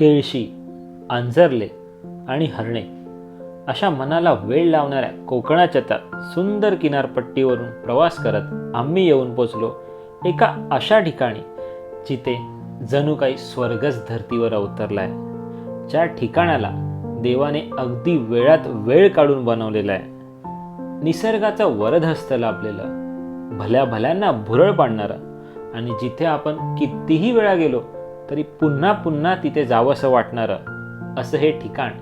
केळशी आंजरले आणि हरणे अशा मनाला वेळ लावणाऱ्या कोकणाच्या त्या सुंदर किनारपट्टीवरून प्रवास करत आम्ही येऊन पोचलो एका अशा ठिकाणी जिथे जणू काही स्वर्गच धर्तीवर अवतरला आहे ज्या ठिकाणाला देवाने अगदी वेळात वेळ काढून बनवलेला आहे. निसर्गाचं वरदहस्त लाभलेलं भल्या भल्यांना भुरळ पाडणारं आणि जिथे आपण कितीही वेळा गेलो तरी पुन्हा पुन्हा तिथे जावंसं वाटणारं असं हे ठिकाण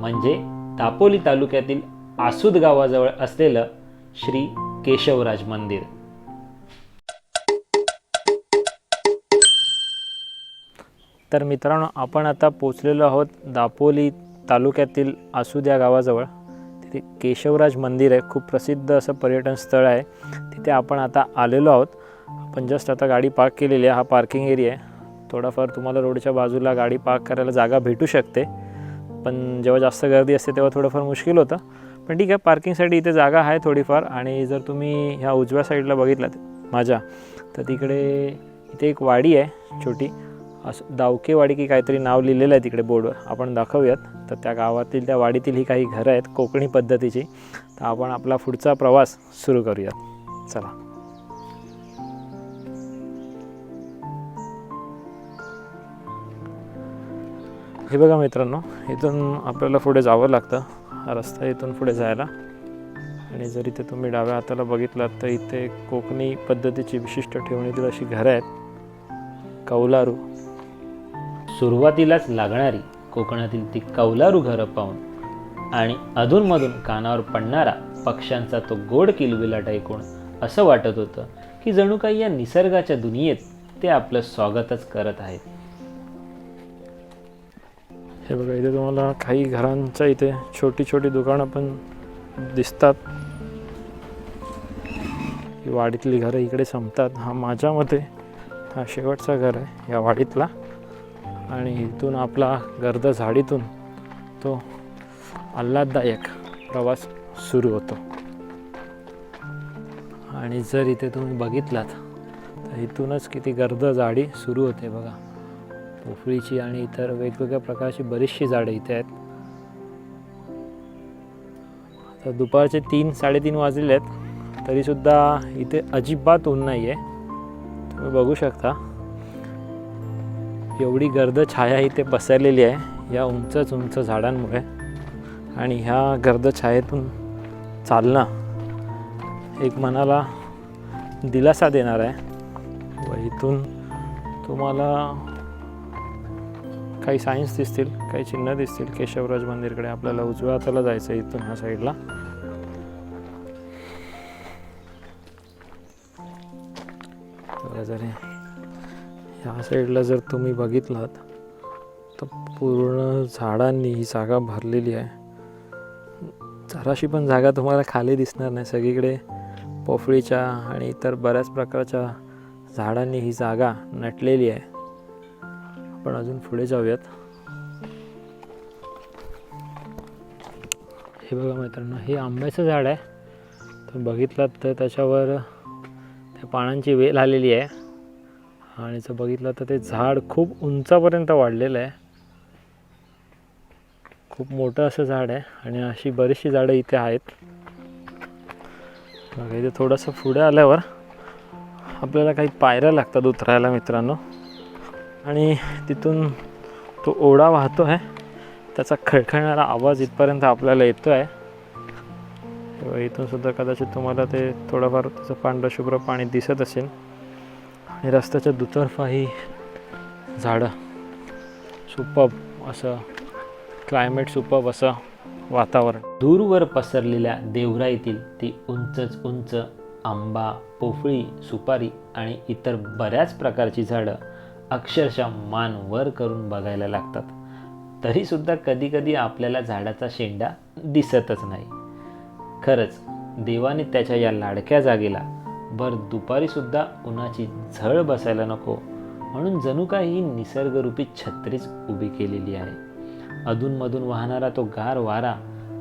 म्हणजे दापोली तालुक्यातील आसूद गावाजवळ असलेलं श्री केशवराज मंदिर. तर मित्रांनो आपण आता पोचलेलो आहोत दापोली तालुक्यातील आसूद या गावाजवळ. तिथे केशवराज मंदिर आहे खूप प्रसिद्ध असं पर्यटन स्थळ आहे. तिथे आपण आता आलेलो आहोत. आपण जस्ट आता गाडी पार्क केलेली आहे हा पार्किंग एरिया आहे. थोडाफार तुम्हाला रोडच्या बाजूला गाडी पार्क करायला जागा भेटू शकते. पण जेव्हा जास्त गर्दी असते तेव्हा थोडंफार मुश्किल होतं. पण ठीक आहे पार्किंगसाठी इथे जागा आहे थोडीफार आणि जर तुम्ही ह्या उजव्या साईडला बघितलात माझ्या तर तिकडे इथे एक वाडी आहे छोटी. असं दावकेवाडी की काहीतरी नाव लिहिलेलं आहे तिकडे बोर्डवर. आपण दाखवूयात. तर त्या गावातील त्या वाडीतील ही काही घरं आहेत कोकणी पद्धतीची. तर आपण आपला पुढचा प्रवास सुरू करूयात. चला. हे बघा मित्रांनो इथून आपल्याला पुढे जावं लागतं. हा रस्ता इथून पुढे जायला. आणि जर इथे तुम्ही डाव्या हाताला बघितलात तर इथे कोकणी पद्धतीची विशिष्ट ठेवणीतील अशी घरं आहेत. कौलारू. सुरुवातीलाच लागणारी कोकणातील ती कौलारू घरं पाहून आणि अधूनमधून कानावर पडणारा पक्ष्यांचा तो गोड किलबिलाट ऐकून असं वाटत होतं की जणू काही या निसर्गाच्या दुनियेत ते आपलं स्वागतच करत आहेत. हे बघा इथे तुम्हाला काही घरांच्या इथे छोटी छोटी दुकानं पण दिसतात. वाडीतली घरं इकडे संपतात. हा माझ्या मते हा शेवटचा घर आहे या वाडीतला. आणि इथून आपला गर्द झाडीतून तो आल्हाददायक प्रवास सुरू होतो. आणि जर इथे तुम्ही बघितलात तर इथूनच किती गर्द झाडी सुरू होते बघा. पोफळीची आणि इतर वेगवेगळ्या प्रकारची बरीचशी झाडं इथे आहेत. तर दुपारचे तीन साडेतीन वाजलेले आहेत. तरीसुद्धा इथे अजिबात ऊन नाही आहे तुम्ही बघू शकता. एवढी गर्द छाया इथे पसरलेली आहे या उंचच उंच झाडांमुळे. आणि ह्या गर्द छायेतून चालणं एक मनाला दिलासा देणार आहे. व इथून तुम्हाला काही सायन्स दिसतील काही चिन्ह दिसतील. केशवराज मंदिरकडे आपल्याला उजव्या हाताला जायचं आहे इथून ह्या साईडला. जर ह्या साईडला जर तुम्ही बघितलात तर पूर्ण झाडांनी ही जागा भरलेली आहे. जराशी पण जागा तुम्हाला खाली दिसणार नाही. सगळीकडे पोफळीच्या आणि इतर बऱ्याच प्रकारच्या झाडांनी ही जागा नटलेली आहे. आपण अजून पुढे जाऊयात. हे बघा मित्रांनो हे आंब्याचं झाड आहे. तुम्ही बघितलात तर त्याच्यावर त्या पानांची वेल आलेली आहे. आणि जर बघितलं तर ते झाड खूप उंचापर्यंत वाढलेलं आहे. खूप मोठं असं झाड आहे आणि अशी बरीचशी झाडं इथे आहेत. बघा इथे थोडंसं पुढे आल्यावर आपल्याला काही पायऱ्या लागतात उतरायला मित्रांनो. आणि तिथून तो ओढा वाहतो आहे. त्याचा खळखळणारा आवाज इथपर्यंत आपल्याला येतो आहे इथून सुद्धा कदाचित तुम्हाला ते थोडंफार त्याचं पांढरशुभ्र पाणी दिसत असेल. आणि रस्त्याच्या दुतर्फाही झाडं सुपब असं क्लायमेट सुपब असं वातावरण. दूरवर पसरलेल्या देवराईतील ती उंचच उंच आंबा पोफळी सुपारी आणि इतर बऱ्याच प्रकारची झाडं अक्षरशः मान वर करून बघायला लागतात. तरीसुद्धा कधीकधी आपल्याला झाडाचा शेंडा दिसतच नाही. खरंच देवाने त्याच्या या लाडक्या जागेला भर दुपारीसुद्धा उन्हाची झळ बसायला नको. म्हणून जणू काही निसर्गरूपी छत्रीच उभी केलेली आहे. अधूनमधून वाहणारा तो गार वारा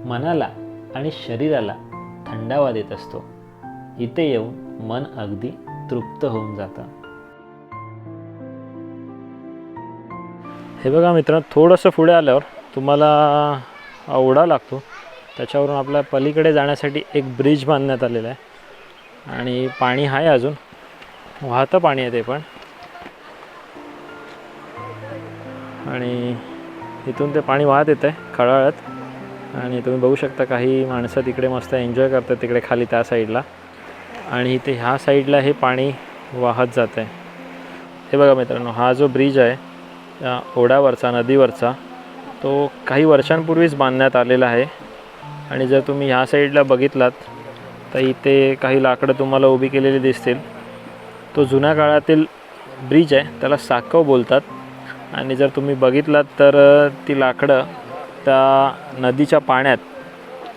मनाला आणि शरीराला थंडावा देत असतो. इथे येऊन मन अगदी तृप्त होऊन जातं. हे बघा मित्रांनो थोडंसं पुढे आल्यावर तुम्हाला ओढा लागतो. त्याच्यावरून आपल्या पलीकडे जाण्यासाठी एक ब्रिज बांधण्यात आलेला आहे. आणि पाणी आहे अजून. वाहतं पाणी आहे ते पण. आणि इथून ते पाणी वाहत येतं आहे खळाळत. आणि तुम्ही बघू शकता काही माणसं तिकडे मस्त एन्जॉय करतात तिकडे खाली त्या साईडला आणि इथे ह्या साईडला हे पाणी वाहत जात आहे हे बघा मित्रांनो हा जो ब्रिज आहे ओढ्यावरचा नदीवरचा तो काही वर्षांपूर्वीच बांधण्यात आलेला आहे. आणि जर तुम्ही ह्या साईडला बघितलात तर इथे काही लाकडं तुम्हाला उभी केलेली दिसतील. तो जुन्या काळातील ब्रिज आहे त्याला साकव बोलतात. आणि जर तुम्ही बघितलात तर ती लाकडं त्या नदीच्या पाण्यात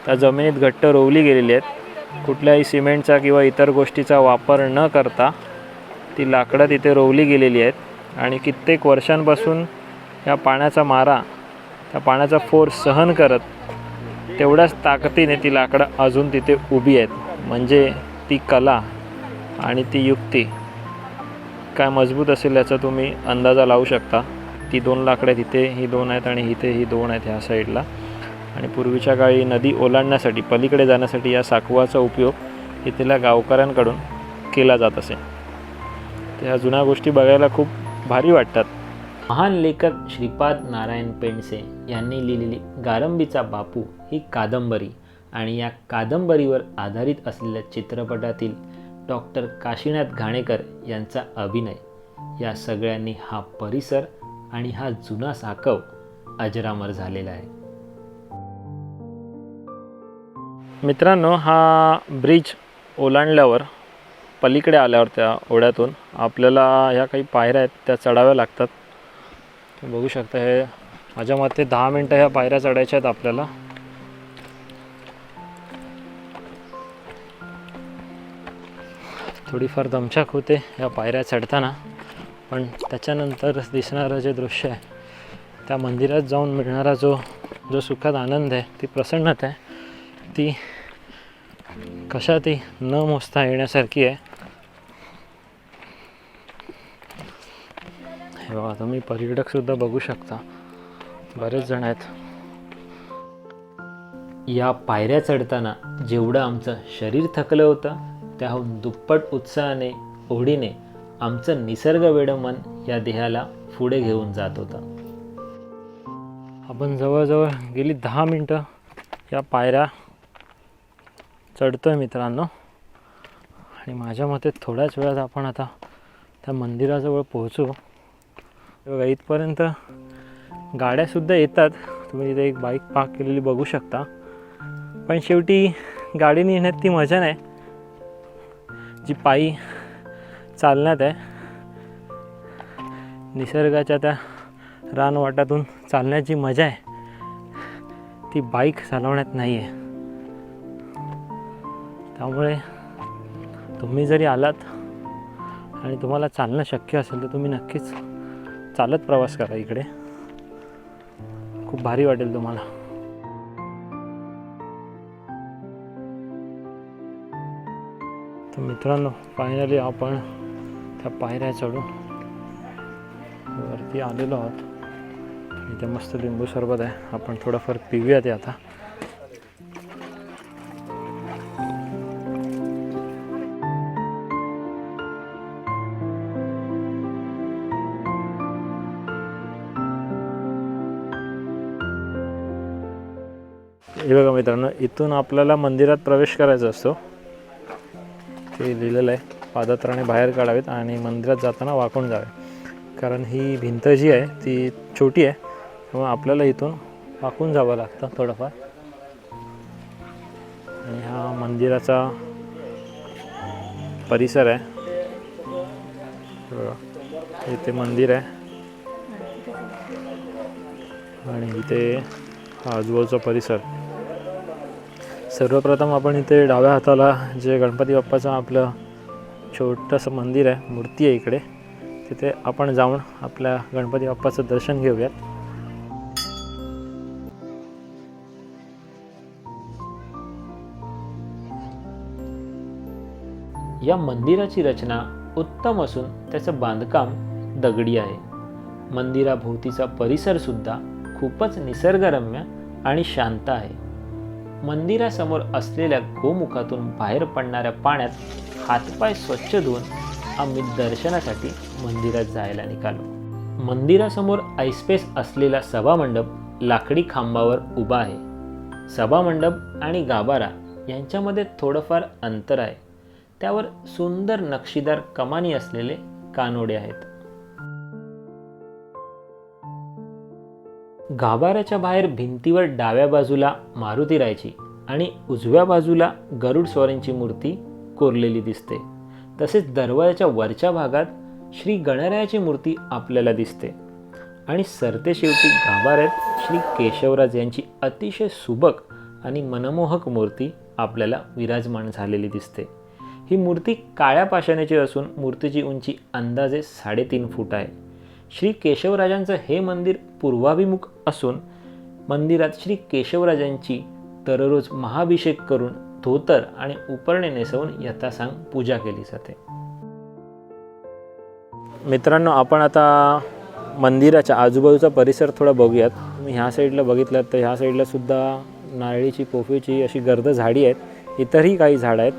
त्या जमिनीत घट्ट रोवली गेलेली आहेत. कुठल्याही सिमेंटचा किंवा इतर गोष्टीचा वापर न करता ती लाकडं तिथे रोवली गेलेली आहेत. आणि कित्येक वर्षांपासून या पाण्याचा मारा त्या पाण्याचा फोर्स सहन करत तेवढ्याच ताकदीने ती लाकडं अजून तिथे उभी आहेत. म्हणजे ती कला आणि ती युक्ती काय मजबूत असेल याचा तुम्ही अंदाजा लावू शकता. ती दोन लाकडे आहेत इथे ही दोन आहेत आणि इथे ही दोन आहेत ह्या साईडला. आणि पूर्वीच्या काळी नदी ओलांडण्यासाठी पलीकडे जाण्यासाठी या साकवाचा उपयोग इथल्या गावकऱ्यांकडून केला जात असे. त्या जुन्या गोष्टी बघायला खूप भारी वाटतात. महान लेखक श्रीपाद नारायण पेंडसे यांनी लिहिलेली गारंबीचा बापू ही कादंबरी आणि या कादंबरीवर आधारित असलेल्या चित्रपटातील डॉक्टर काशीनाथ घाणेकर यांचा अभिनय. या सगळ्यांनी हा परिसर आणि हा जुना साकव अजरामर झालेला आहे. मित्रांनो हा ब्रिज ओलांडल्यावर पलीकडे आल्यावर त्या ओढ्यातून आपल्याला ह्या काही पायऱ्या आहेत त्या चढाव्या लागतात. बघू शकता हे माझ्या मते दहा मिनटं ह्या पायऱ्या चढायच्या आहेत आपल्याला. थोडीफार दमछाक होते या पायऱ्या चढताना पण त्याच्यानंतर दिसणारं जे दृश्य आहे त्या मंदिरात जाऊन मिळणारा जो जो सुखात आनंद आहे ती प्रसन्नता आहे ती कशा ती न मोजता येण्यासारखी आहे. बघा तुम्ही पर्यटकसुद्धा बघू शकता. बरेच जण आहेत. या पायऱ्या चढताना जेवढं आमचं शरीर थकलं होतं त्याहून दुप्पट उत्साहाने ओढीने आमचं निसर्गवेडं मन या देहाला पुढे घेऊन जात होतं. आपण जवळजवळ गेली दहा मिनटं या पायऱ्या चढतोय मित्रांनो. आणि माझ्या मते थोड्याच वेळात आपण आता त्या मंदिराजवळ पोहोचू. बघा इथपर्यंत गाड्यासुद्धा येतात. तुम्ही इथे एक बाईक पार्क केलेली बघू शकता. पण शेवटी गाडीने येण्यात ती मजा नाही. जी पायी चालण्यात आहे निसर्गाच्या त्या रानवाटातून चालण्याची मजा आहे. ती बाईक चालवण्यात नाही आहे त्यामुळे तुम्ही जरी आलात आणि तुम्हाला चालणं शक्य असेल तर तुम्ही नक्कीच चालत प्रवास करा इकडे. खूप भारी वाटेल तुम्हाला. तर मित्रांनो फायनली आपण त्या पायऱ्या चढून वरती आलेलो आहोत. इथे मस्त लिंबू सरबत आहे. आपण थोडंफार पिऊया ते आता. हे बघा मित्रांनो इथून आपल्याला मंदिरात प्रवेश करायचा असतो. ते लिहिलेलं आहे पादत्राणे बाहेर काढावेत आणि मंदिरात जाताना वाकून जावे. कारण ही भिंत जी आहे ती छोटी आहे त्यामुळे आपल्याला इथून वाकून जावं लागतं थोडंफार. आणि हा मंदिराचा परिसर आहे. इथे मंदिर आहे. आणि इथे हा आजूबाजूचा परिसर. सर्वप्रथम आपण इथे डाव्या हाताला जे गणपती बाप्पाचं आपलं छोटंसं मंदिर आहे मूर्ती आहे इकडे तिथे आपण जाऊन आपल्या गणपती बाप्पाचं दर्शन घेऊयात. या मंदिराची रचना उत्तम असून त्याचं बांधकाम दगडी आहे. मंदिराभोवतीचा परिसरसुद्धा खूपच निसर्गरम्य आणि शांत आहे. मंदिरासमोर असलेल्या गोमुखातून बाहेर पडणाऱ्या पाण्यात हातपाय स्वच्छ धुवून आम्ही दर्शनासाठी मंदिरात जायला निघालो. मंदिरासमोर ऐस्पेस असलेला सभामंडप लाकडी खांबावर उभा आहे. सभामंडप आणि गाभारा यांच्यामध्ये थोडंफार अंतर आहे. त्यावर सुंदर नक्षीदार कमानी असलेले कानोडे आहेत. गाभाऱ्याच्या बाहेर भिंतीवर डाव्या बाजूला मारुतीरायची आणि उजव्या बाजूला गरुड स्वारींची मूर्ती कोरलेली दिसते. तसेच दरवाजाच्या वरच्या भागात श्री गणरायाची मूर्ती आपल्याला दिसते. आणि सरते शेवटी गाभाऱ्यात श्री केशवराज यांची अतिशय सुबक आणि मनमोहक मूर्ती आपल्याला विराजमान झालेली दिसते. ही मूर्ती काळ्या पाषाणाची असून मूर्तीची उंची अंदाजे साडेतीन फूट आहे. श्री केशवराजांचं हे मंदिर पूर्वाभिमुख असून मंदिरात श्री केशवराजांची दररोज महाभिषेक करून धोतर आणि उपरणे नेसवून यथासांग पूजा केली जाते. मित्रांनो आपण आता मंदिराच्या आजूबाजूचा परिसर थोडा बघूयात. तुम्ही ह्या साईडला बघितलं तर ह्या साईडला सुद्धा नारळीची कोफीची अशी गर्द झाडी आहेत. इतरही काही झाडं आहेत.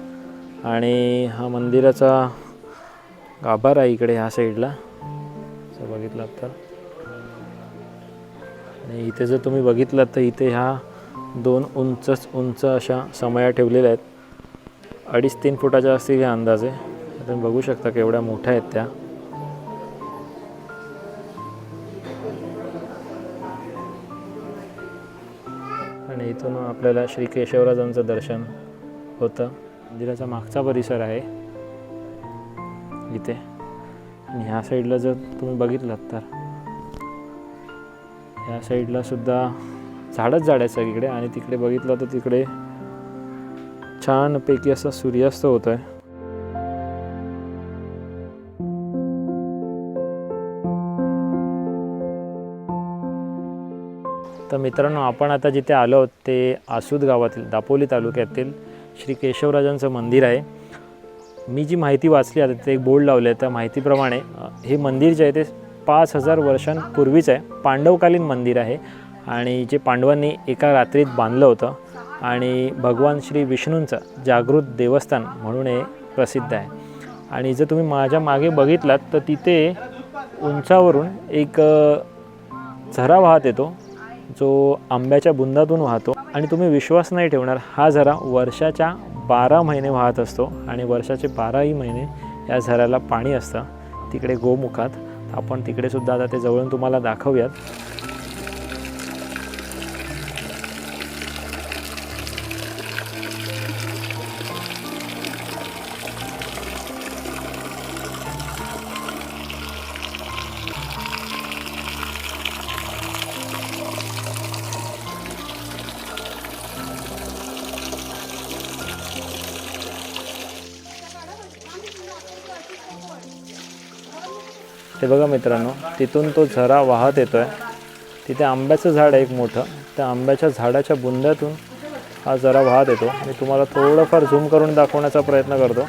आणि हा मंदिराचा गाभारा आहे इकडे ह्या साईडला. बघितलात तर. आणि इथे जर तुम्ही बघितलात तर इथे ह्या दोन उंचच उंच अशा समया ठेवलेल्या आहेत. अडीच तीन फुटाच्या असतील ह्या अंदाजे. तुम्ही बघू शकता केवढ्या मोठ्या आहेत त्या. आणि इथून आपल्याला श्री केशवराजांचं दर्शन होतं. मंदिराचा मागचा परिसर आहे. इथे. आणि ह्या साईडला जर तुम्ही बघितलात तर ह्या साईडला सुद्धा झाडच झाड आहे सगळीकडे आणि तिकडे बघितलं तर तिकडे छानपैकी असा सूर्यास्त होत आहे तर मित्रांनो आपण आता जिथे आलो ते आसूद गावातील दापोली तालुक्यातील श्री केशवराजांचं मंदिर आहे. मी जी माहिती वाचली आता तिथे एक बोर्ड लावले त्या माहितीप्रमाणे हे मंदिर जे आहे ते पाच हजार वर्षांपूर्वीच आहे. पांडवकालीन मंदिर आहे आणि जे पांडवांनी एका रात्रीत बांधलं होतं आणि भगवान श्री विष्णूंचं जागृत देवस्थान म्हणून हे प्रसिद्ध आहे. आणि जर तुम्ही माझ्या मागे बघितलात तर तिथे उंचावरून एक झरा वाहत येतो जो आंब्याच्या बुंदातून वाहतो. आणि तुम्ही विश्वास नाही ठेवणार हा झरा वर्षाच्या बारा महिने वाहत असतो आणि वर्षाचे बाराही महिने या झऱ्याला पाणी असतं. तिकडे गोमुखात. आपण तिकडे सुद्धा आता ते जवळून तुम्हाला दाखवूयात. हे बघा मित्रांनो तिथून तो झरा वाहत येतो आहे तिथे आंब्याचं झाड आहे एक मोठं. त्या आंब्याच्या झाडाच्या बुंद्यातून हा झरा वाहत येतो. मी तुम्हाला थोडंफार झूम करून दाखवण्याचा प्रयत्न करतो.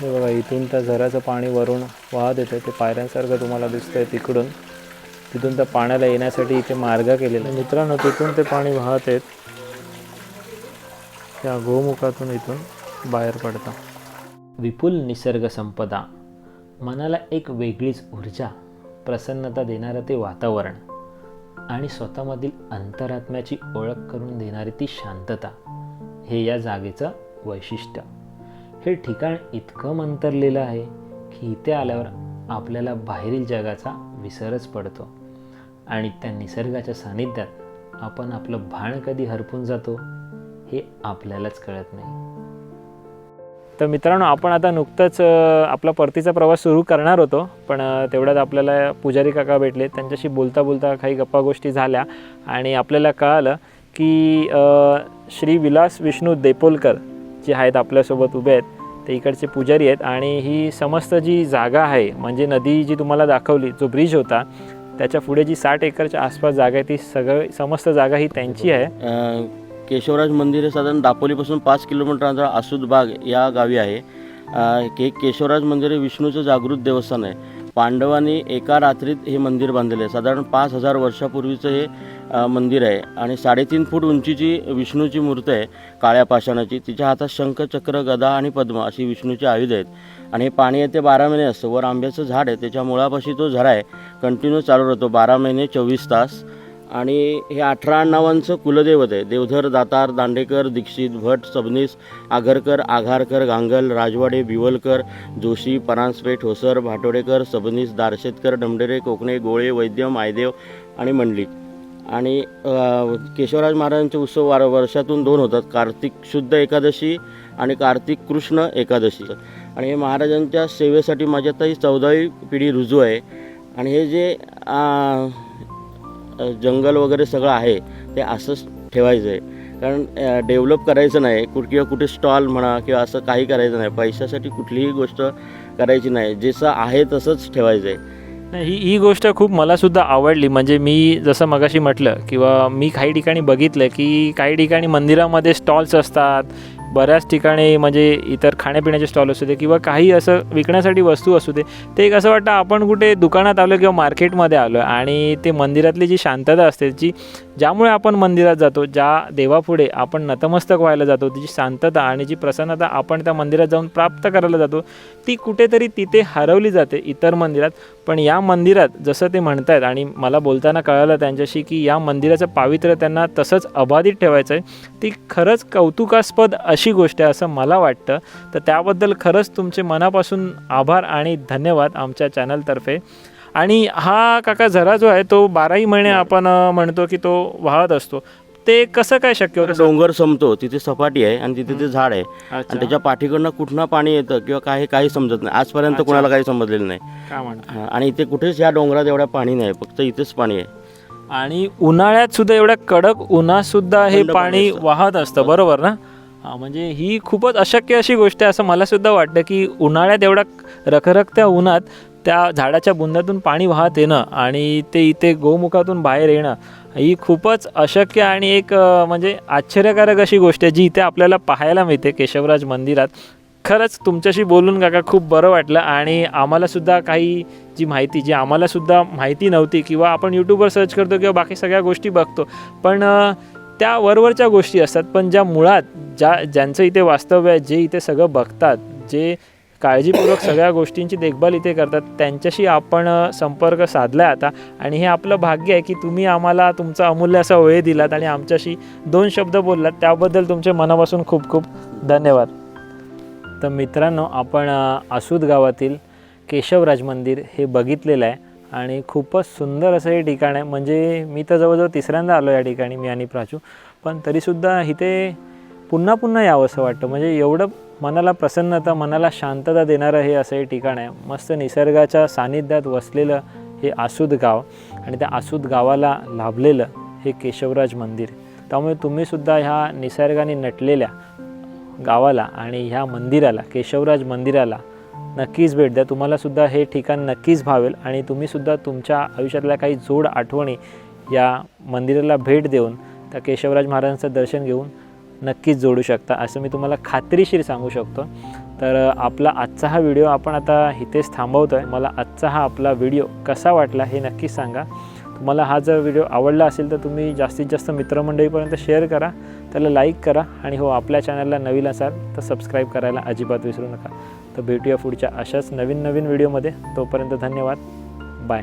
हे बघा इथून त्या झऱ्याचं पाणी वरून वाहत येतं ते पायऱ्यांसारखं तुम्हाला दिसतंय तिकडून. तिथून त्या पाण्याला येण्यासाठी इथे मार्ग केलेला मित्रांनो तिथून ते पाणी वाहत आहेत त्या गोमुखातून इथून बाहेर पडतं. विपुल निसर्गसंपदा मनाला एक वेगळीच ऊर्जा प्रसन्नता देणारं ते वातावरण आणि स्वतःमधील अंतरात्म्याची ओळख करून देणारी ती शांतता हे या जागेचं वैशिष्ट्य. हे ठिकाण इतकं मंतरलेलं आहे की इथे आल्यावर आपल्याला बाहेरील जगाचा विसरच पडतो आणि त्या निसर्गाच्या सानिध्यात आपण आपलं भाण कधी हरपून जातो हे आपल्यालाच कळत नाही. तर मित्रांनो आपण आता नुकतंच आपला परतीचा प्रवास सुरू करणार होतो पण तेवढ्यात आपल्याला पुजारी काका भेटले त्यांच्याशी बोलता बोलता काही गप्पा गोष्टी झाल्या आणि आपल्याला कळालं की श्री विलास विष्णू देपोलकर जे आहेत आपल्यासोबत उभे आहेत ते इकडचे पुजारी आहेत आणि ही समस्त जी जागा आहे म्हणजे नदी जी तुम्हाला दाखवली जो ब्रिज होता त्याच्या पुढे जी साठ एकरच्या आसपास जागा आहे ती सगळं समस्त जागा ही त्यांची आहे. केशवराज मंदिर हे साधारण दापोलीपासून पाच किलोमीटर अंतर आसूद बाग या गावी आहे. हे केशवराज मंदिर हे विष्णूचं जागृत देवस्थान आहे. पांडवांनी एका रात्रीत हे मंदिर बांधलेलं आहे. साधारण पाच हजार वर्षापूर्वीचं हे मंदिर आहे आणि साडेतीन फूट उंचीची विष्णूची मूर्ती आहे काळ्या पाषाणाची. तिच्या हातात शंख चक्र गदा आणि पद्म अशी विष्णूची आयुध आहेत. आणि हे पाणी आहे ते बारा महिने असतं. वर आंब्याचं झाड आहे. त्याच्या मुळापाशी तो झरा आहे. कंटिन्यू चालू राहतो. बारा महिने चोवीस तास. आणि हे अठरा नावांचं कुलदैवत आहे. देवधर दातार दांडेकर दीक्षित भट सबनीस आघरकर आघारकर गांगल राजवाडे बिवलकर जोशी परांजपे ठोसर भाटोडेकर सबनीस दारशेतकर डमडेरे कोकणे गोळे वैद्य मायदेव आणि मंडलिक. आणि केशवराज महाराजांचे उत्सव वार वर्षातून दोन होतात. कार्तिक शुद्ध एकादशी आणि कार्तिक कृष्ण एकादशी. आणि हे महाराजांच्या सेवेसाठी माझ्यात ही चौदावी पिढी रुजू आहे. आणि हे जे जंगल वगैरे सगळं आहे ते असंच ठेवायचं आहे कारण डेव्हलप करायचं नाही कुठ किंवा कुठे स्टॉल म्हणा किंवा असं काही करायचं नाही. पैशासाठी कुठलीही गोष्ट करायची नाही. जसं आहे तसंच ठेवायचं आहे नाही ही ही गोष्ट खूप मला सुद्धा आवडली. म्हणजे मी जसं मगाशी म्हटलं किंवा मी काही ठिकाणी बघितलं की काही ठिकाणी मंदिरामध्ये स्टॉल्स असतात बऱ्याच ठिकाणी म्हणजे इतर खाण्यापिण्याचे स्टॉल असू दे किंवा काही असं विकण्यासाठी वस्तू असू दे ते एक असं वाटतं आपण कुठे दुकानात आलो किंवा मार्केटमध्ये आलो आणि ते मंदिरातली जी शांतता असते जी ज्यामुळे आपण मंदिरात जातो ज्या देवापुढे आपण नतमस्तक व्हायला जातो तिची जी शांतता आणि जी प्रसन्नता आपण त्या मंदिरात जाऊन प्राप्त करायला जातो ती कुठेतरी तिथे हरवली जाते इतर मंदिरात. पण या मंदिरात जसं ते म्हणत आहेत आणि मला बोलताना कळालं त्यांच्याशी की या मंदिराचं पावित्र्य त्यांना तसंच अबाधित ठेवायचं आहे ती खरंच कौतुकास्पद अशी गोष्ट आहे असं मला वाटतं. तर त्याबद्दल खरंच तुमचे मनापासून आभार आणि धन्यवाद आमच्या चॅनलतर्फे. आणि हा काका झरा जो आहे तो बाराही महिने आपण म्हणतो की तो वाहत असतो. ते कसं काय शक्य होतं? डोंगर संपतो तिथे सपाटी आहे आणि तिथे ते झाड आहे. आणि त्याच्या पाठीकडनं कुठनं पाणी येतं किंवा काही काही समजत नाही. आजपर्यंत. कोणाला काही समजलेलं नाही. आणि इथे कुठेच या डोंगरात एवढ्या पाणी नाही फक्त इथेच पाणी आहे. आणि उन्हाळ्यात सुद्धा एवढ्या कडक उन्हात सुद्धा हे पाणी. वाहत असतं बरोबर ना? म्हणजे ही खूपच अशक्य अशी गोष्ट आहे असं मला सुद्धा वाटतं की उन्हाळ्यात एवढ्या रखरखत्या उन्हात त्या झाडाच्या बुंदातून पाणी वाहत येणं आणि ते इथे गोमुखातून बाहेर येणं ही खूपच अशक्य आणि एक म्हणजे आश्चर्यकारक अशी गोष्ट आहे जी इथे आपल्याला पाहायला मिळते केशवराज मंदिरात. खरंच तुमच्याशी बोलून काका खूप बरं वाटलं आणि आम्हालासुद्धा काही जी माहिती जी आम्हालासुद्धा माहिती नव्हती किंवा आपण यूट्यूबवर सर्च करतो किंवा बाकी सगळ्या गोष्टी बघतो पण त्या वरवरच्या गोष्टी असतात पण ज्या मुळात ज्या ज्यांचं इथे वास्तव्य आहे जे इथे सगळं बघतात जे काळजीपूर्वक सगळ्या गोष्टींची देखभाल इथे करतात. त्यांच्याशी आपण संपर्क साधला आहे आता. आणि हे आपलं भाग्य आहे की तुम्ही आम्हाला तुमचा अमूल्य असा वेळ दिलात आणि आमच्याशी दोन शब्द बोललात. त्याबद्दल तुमचे मनापासून खूप खूप धन्यवाद. तर मित्रांनो आपण आसूद गावातील केशवराज मंदिर हे बघितलेलं आहे. आणि खूपच सुंदर असं हे ठिकाण आहे. म्हणजे मी तर जवळजवळ तिसऱ्यांदा आलो या ठिकाणी मी आणि प्राचू. पण तरीसुद्धा इथे पुन्हा पुन्हा यावं असं वाटतं. म्हणजे एवढं मनाला प्रसन्नता मनाला शांतता देणारं हे असं हे ठिकाण आहे. मस्त निसर्गाच्या सानिध्यात वसलेलं हे आसूद गाव आणि त्या आसूद गावाला लाभलेलं हे केशवराज मंदिर. त्यामुळे तुम्हीसुद्धा ह्या निसर्गाने नटलेल्या गावाला आणि ह्या मंदिराला केशवराज मंदिराला नक्कीच भेट द्या. तुम्हालासुद्धा हे ठिकाण नक्कीच भावेल आणि तुम्हीसुद्धा तुमच्या आयुष्यातल्या काही जोड आठवणी या मंदिराला भेट देऊन त्या केशवराज महाराजांचं दर्शन घेऊन नक्कीच जोडू शकता. असं मी तुम्हाला खात्रीशीर सांगू शकतो. तर आपला आजचा हा व्हिडिओ आपण आता इथेच थांबवतो आहे मला आजचा हा आपला व्हिडिओ कसा वाटला हे नक्कीच सांगा. तुम्हाला हा जर व्हिडिओ आवडला असेल तर तुम्ही जास्तीत जास्त मित्रमंडळीपर्यंत शेअर करा. त्याला लाईक करा आणि हो आपल्या चॅनलला नवीन असाल तर सबस्क्राईब करायला अजिबात विसरू नका. तर भेटूया पुढच्या अशाच नवीन नवीन व्हिडिओमध्ये. तोपर्यंत धन्यवाद. बाय.